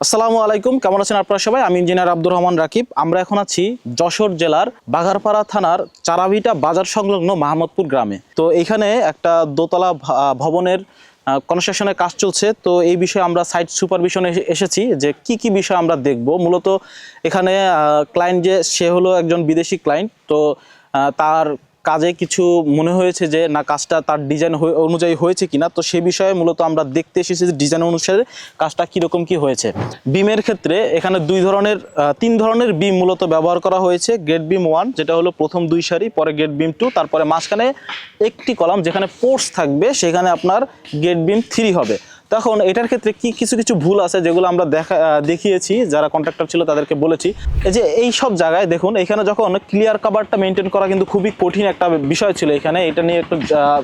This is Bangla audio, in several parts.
আসসালামু আলাইকুম, কেমন আছেন আপনারা সবাই? আমি ইঞ্জিনিয়ার আব্দুর রহমান রাকিব। আমরা এখন আছি যশোর জেলার বাঘারপাড়া থানার চারাভিটা বাজার সংলগ্ন মাহমদপুর গ্রামে। তো এখানে একটা দোতলা ভবনের কনস্ট্রাকশনের কাজ চলছে। তো এই বিষয়ে আমরা সাইট সুপারভিশনে এসে- এসেছি যে কি কি বিষয় আমরা দেখব। মূলত এখানে ক্লায়েন্ট যে, সে হলো একজন বিদেশি ক্লায়েন্ট তো তার কাজে কিছু মনে হয়েছে যে, না, কাজটা তার ডিজাইন অনুযায়ী হয়েছে কিনা, তো সে বিষয়ে মূলত আমরা দেখতে এসেছি যে ডিজাইন অনুসারে কাজটা কীরকম কি হয়েছে। বিমের ক্ষেত্রে এখানে দুই ধরনের তিন ধরনের বিম মূলত ব্যবহার করা হয়েছে। গ্রেড বিম ওয়ান যেটা হলো প্রথম দুই সারি, পরে গ্রেড বিম টু তারপরে মাঝখানে একটি কলাম যেখানে পোর্স থাকবে, সেখানে আপনার গ্রেড বিম থ্রি হবে। তখন এটার ক্ষেত্রে কি কিছু কিছু ভুল আছে যেগুলো আমরা দেখা দেখিয়েছি, যারা কন্ট্রাক্টর ছিল তাদেরকে বলেছি। এই যে এই সব জায়গায় দেখুন, এখানে যখন ক্লিয়ার কাভারটা মেনটেন করা কিন্তু খুবই কঠিন একটা বিষয় ছিল এখানে। এটা নিয়ে একটু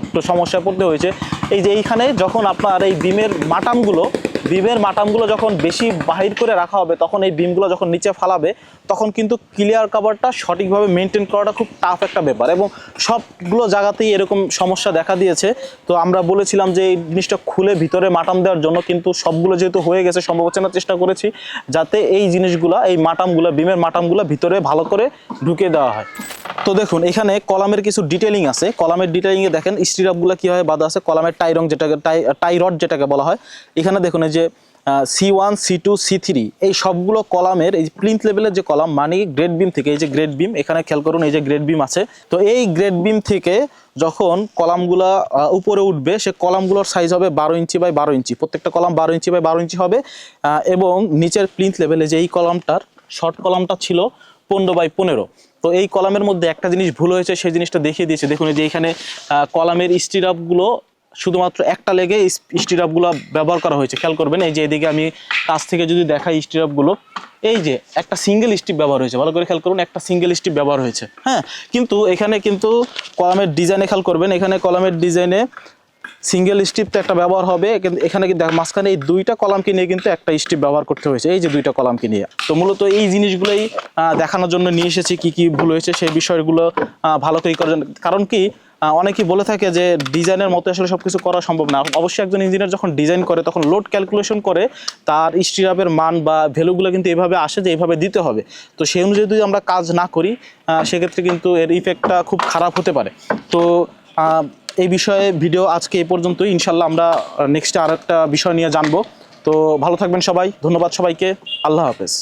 একটু সমস্যায় পড়তে হয়েছে। এই যে এইখানে যখন আপনার এই বিমের মাটামগুলো বিমের মাটামগুলো যখন বেশি বাহির করে রাখা হবে, তখন এই বিমগুলো যখন নিচে ফালাবে, তখন কিন্তু ক্লিয়ার কাভারটা সঠিকভাবে মেনটেন করাটা খুব টাফ একটা ব্যাপার এবং সবগুলো জায়গাতেই এরকম সমস্যা দেখা দিয়েছে। তো আমরা বলেছিলাম যে এই জিনিসটা খুলে ভিতরে মাটাম দেওয়ার জন্য কিন্তু সবগুলো যেহেতু হয়ে গেছে, সম্ভব চেষ্টা করেছি যাতে এই জিনিসগুলো, এই মাটামগুলো, বিমের মাটামগুলো ভিতরে ভালো করে ঢুকে দেওয়া হয়। তো দেখুন, এখানে কলামের কিছু ডিটেলিং আছে। কলামের ডিটেলিংয়ে দেখেন, স্টিরাপগুলো কীভাবে বাঁধা আছে, কলামের টাই রং যেটাকে, টাই টাই রড যেটাকে বলা হয়। এখানে দেখুন, এই যে C one C two C three এই সবগুলো কলামের, এই প্লিন্থ লেভেলের যে কলাম মানে গ্রেড বিম থেকে, এই যে গ্রেড বিম এখানে খেয়াল করুন, এই যে গ্রেড বিম আছে। তো এই গ্রেড বিম থেকে যখন কলামগুলা উপরে উঠবে, সে কলামগুলোর সাইজ হবে বারো ইঞ্চি বাই বারো ইঞ্চি। প্রত্যেকটা কলাম বারো ইঞ্চি বাই বারো ইঞ্চি হবে এবং নিচের প্লিন্থ লেভেলে যে এই কলামটার শর্ট কলামটা ছিল পনেরো বাই পনেরো। তো এই কলামের মধ্যে একটা জিনিস ভুল হয়েছে, সেই জিনিসটা দেখিয়ে দিয়েছে। দেখুন যে এখানে কলামের স্টিরাপগুলো শুধুমাত্র একটা লেগে স্টিরাপগুলো ব্যবহার করা হয়েছে। খেয়াল করবেন, এই যে এদিকে আমি কাছ থেকে যদি দেখাই স্টিরাপগুলো, এই যে একটা সিঙ্গেল স্টিপ ব্যবহার হয়েছে। ভালো করে খেয়াল করুন, একটা সিঙ্গেল স্টিপ ব্যবহার হয়েছে। হ্যাঁ কিন্তু এখানে কিন্তু কলামের ডিজাইনে, খেয়াল করবেন, এখানে কলামের ডিজাইনে সিঙ্গেল স্টিপ তো একটা ব্যবহার হবে, কিন্তু এখানে কিন্তু মাঝখানে এই দুইটা কলামকে নিয়ে কিন্তু একটা স্টিপ ব্যবহার করতে হয়েছে, এই যে দুইটা কলামকে নিয়ে। তো মূলত এই জিনিসগুলোই দেখানোর জন্য নিয়ে এসেছি, কি কি ভুল হয়েছে সেই বিষয়গুলো ভালো করে করার জন্য। কারণ কি অনেকেই বলে থাকে যে ডিজাইনের মতো আসলে সব কিছু করা সম্ভব না। অবশ্যই একজন ইঞ্জিনিয়ার যখন ডিজাইন করে, তখন লোড ক্যালকুলেশন করে, তার স্টিরাপের মান বা ভ্যালুগুলো কিন্তু এভাবে আসে যে এইভাবে দিতে হবে। তো সেই অনুযায়ী যদি আমরা কাজ না করি সেক্ষেত্রে কিন্তু এর ইফেক্টটা খুব খারাপ হতে পারে। তো এই বিষয়ে ভিডিও আজকে এ পর্যন্তই। ইনশাল্লাহ আমরা নেক্সটে আর একটা বিষয় নিয়ে জানব। তো ভালো থাকবেন সবাই। ধন্যবাদ সবাইকে। আল্লাহ হাফেজ।